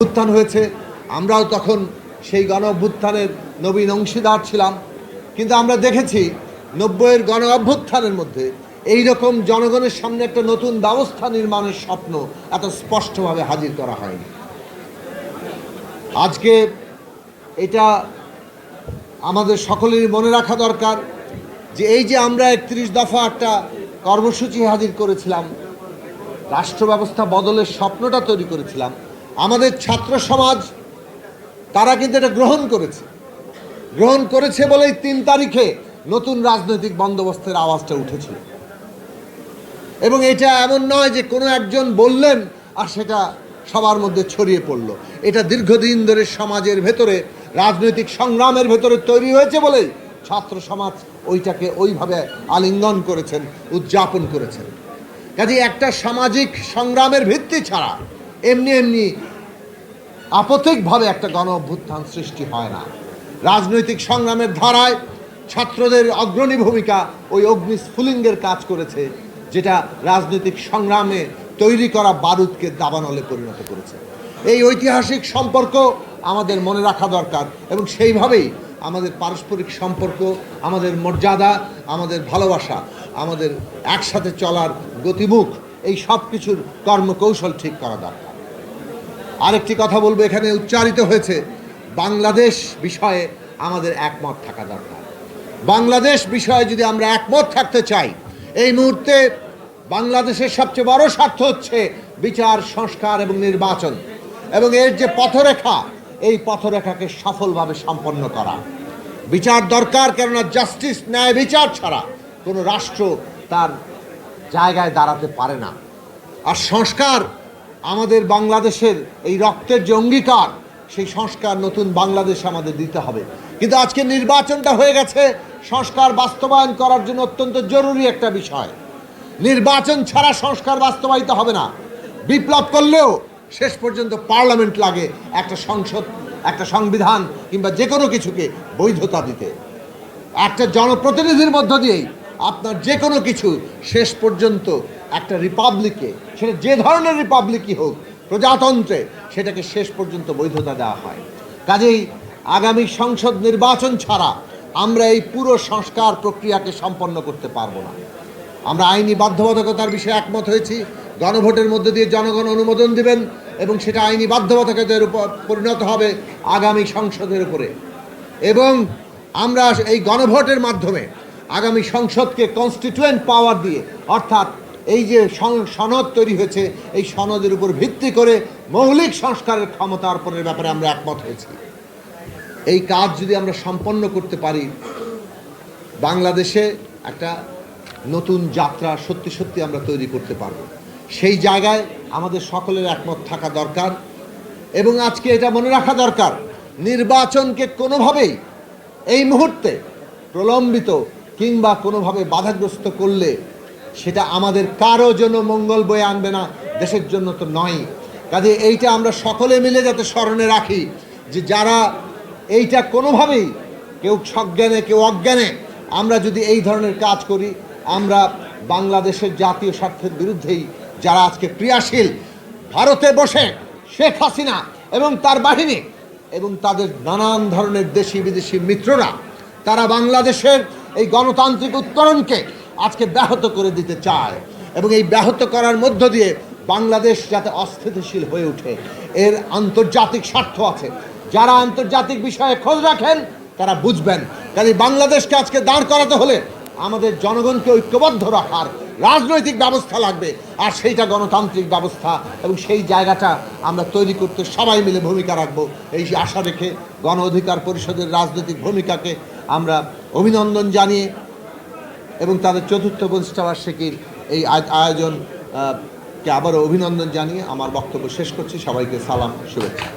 অভ্যুত্থান হয়েছে, আমরাও তখন সেই গণ অভ্যুত্থানের নবীন অংশীদার ছিলাম। কিন্তু আমরা দেখেছি নব্বইয়ের গণ অভ্যুত্থানের মধ্যে এই রকম জনগণের সামনে একটা নতুন ব্যবস্থা নির্মাণের স্বপ্ন এত স্পষ্টভাবে হাজির করা হয়নি। আজকে এটা আমাদের সকলেরই মনে রাখা দরকার যে এই যে আমরা একত্রিশ দফা একটা কর্মসূচি হাজির করেছিলাম, রাষ্ট্র ব্যবস্থা বদলের স্বপ্নটা তৈরি করেছিলাম আমাদের ছাত্র সমাজ, তারা কিন্তু এটা গ্রহণ করেছে। গ্রহণ করেছে বলেই তিন তারিখে নতুন রাজনৈতিক বন্দোবস্তের আওয়াজটা উঠেছিল। এবং এটা এমন নয় যে কোনো একজন বললেন আর সেটা সবার মধ্যে ছড়িয়ে পড়ল। এটা দীর্ঘদিন ধরে সমাজের ভেতরে, রাজনৈতিক সংগ্রামের ভেতরে তৈরি হয়েছে বলেই ছাত্র সমাজ ওইটাকে ওইভাবে আলিঙ্গন করেছেন, উদযাপন করেছেন। কাজে একটা সামাজিক সংগ্রামের ভিত্তি ছাড়া এমনি এমনি আপতিকভাবে একটা গণ অভ্যুত্থান সৃষ্টি হয় না। রাজনৈতিক সংগ্রামের ধারায় ছাত্রদের অগ্রণী ভূমিকা ওই অগ্নিস্ফুলিঙ্গের কাজ করেছে, যেটা রাজনৈতিক সংগ্রামে তৈরি করা বারুদকে দাবানলে পরিণত করেছে। এই ঐতিহাসিক সম্পর্ক আমাদের মনে রাখা দরকার এবং সেইভাবেই আমাদের পারস্পরিক সম্পর্ক, আমাদের মর্যাদা, আমাদের ভালোবাসা, আমাদের একসাথে চলার গতিমুখ, এই সব কিছুর কর্মকৌশল ঠিক করা দরকার। আরেকটি কথা বলব, এখানে উচ্চারিত হয়েছে, বাংলাদেশ বিষয়ে আমাদের একমত থাকা দরকার। বাংলাদেশ বিষয়ে যদি আমরা একমত থাকতে চাই, এই মুহূর্তে বাংলাদেশের সবচেয়ে বড় স্বার্থ হচ্ছে বিচার, সংস্কার এবং নির্বাচন। এবং এর যে পথরেখা, এই পথরেখাকে সফলভাবে সম্পন্ন করা। বিচার দরকার, কেননা জাস্টিস ন্যায় বিচার ছাড়া কোনো রাষ্ট্র তার জায়গায় দাঁড়াতে পারে না। আর সংস্কার আমাদের বাংলাদেশের এই রক্তের যে অঙ্গীকার, সেই সংস্কার নতুন বাংলাদেশ আমাদের দিতে হবে। কিন্তু আজকে নির্বাচনটা হয়ে গেছে, সংস্কার বাস্তবায়ন করার জন্য অত্যন্ত জরুরি একটা বিষয়। নির্বাচন ছাড়া সংস্কার বাস্তবায়িত হবে না। বিপ্লব করলেও শেষ পর্যন্ত পার্লামেন্ট লাগে একটা সংসদ, একটা সংবিধান কিংবা যে কোনো কিছুকে বৈধতা দিতে। একটা জনপ্রতিনিধির মধ্য দিয়েই আপনার যে কোনো কিছু শেষ পর্যন্ত একটা রিপাবলিকে সেটা যে ধরনের রিপাবলিকই হোক, প্রজাতন্ত্রে সেটাকে শেষ পর্যন্ত বৈধতা দেওয়া হয়। কাজেই আগামী সংসদ নির্বাচন ছাড়া আমরা এই পুরো সংস্কার প্রক্রিয়াকে সম্পন্ন করতে পারব না। আমরা আইনি বাধ্যবাধকতার বিষয়ে একমত হয়েছি। গণভোটের মধ্যে দিয়ে জনগণ অনুমোদন দিবেন এবং সেটা আইনি বাধ্যবাধকতার উপর পরিণত হবে আগামী সংসদের উপরে। এবং আমরা এই গণভোটের মাধ্যমে আগামী সংসদকে কনস্টিটিউয়েন্ট পাওয়ার দিয়ে, অর্থাৎ এই যে সনদ তৈরি হয়েছে, এই সনদের উপর ভিত্তি করে মৌলিক সংস্কারের ক্ষমতা অর্পণের ব্যাপারে আমরা একমত হয়েছি। এই কাজ যদি আমরা সম্পন্ন করতে পারি, বাংলাদেশে একটা নতুন যাত্রা সত্যি সত্যি আমরা তৈরি করতে পারব। সেই জায়গায় আমাদের সকলের একমত থাকা দরকার এবং আজকে এটা মনে রাখা দরকার, নির্বাচনকে কোনোভাবেই এই মুহূর্তে প্রলম্বিত কিংবা কোনোভাবে বাধাগ্রস্ত করলে সেটা আমাদের কারও জন্য মঙ্গল বয়ে আনবে না, দেশের জন্য তো নয়। কাজে এইটা আমরা সকলে মিলে যাতে স্মরণে রাখি যে যারা এইটা কোনোভাবেই কেউ সজ্ঞানে, কেউ অজ্ঞানে, আমরা যদি এই ধরনের কাজ করি, আমরা বাংলাদেশের জাতীয় স্বার্থের বিরুদ্ধেই যারা আজকে ক্রিয়াশীল, ভারতে বসে শেখ হাসিনা এবং তার বাহিনী এবং তাদের নানান ধরনের দেশি বিদেশি মিত্ররা, তারা বাংলাদেশের এই গণতান্ত্রিক উত্তরণকে আজকে ব্যাহত করে দিতে চায় এবং এই ব্যাহত করার মধ্য দিয়ে বাংলাদেশ যাতে অস্থিতিশীল হয়ে ওঠে। এর আন্তর্জাতিক স্বার্থ আছে। যারা আন্তর্জাতিক বিষয়ে খোঁজ রাখেন, তারা বুঝবেন। কাজে বাংলাদেশকে আজকে দাঁড় করাতে হলে আমাদের জনগণকে ঐক্যবদ্ধ রাখার রাজনৈতিক ব্যবস্থা লাগবে। আর সেইটা গণতান্ত্রিক ব্যবস্থা এবং সেই জায়গাটা আমরা তৈরি করতে সবাই মিলে ভূমিকা রাখব। এই আশা রেখে গণ অধিকার পরিষদের রাজনৈতিক ভূমিকাকে আমরা অভিনন্দন জানিয়ে এবং তাদের চতুর্থ প্রতিষ্ঠাবার্ষিকীর এই আয়- আয়োজন কে আবারও অভিনন্দন জানিয়ে আমার বক্তব্য শেষ করছি। সবাইকে সালাম, শুভেচ্ছা।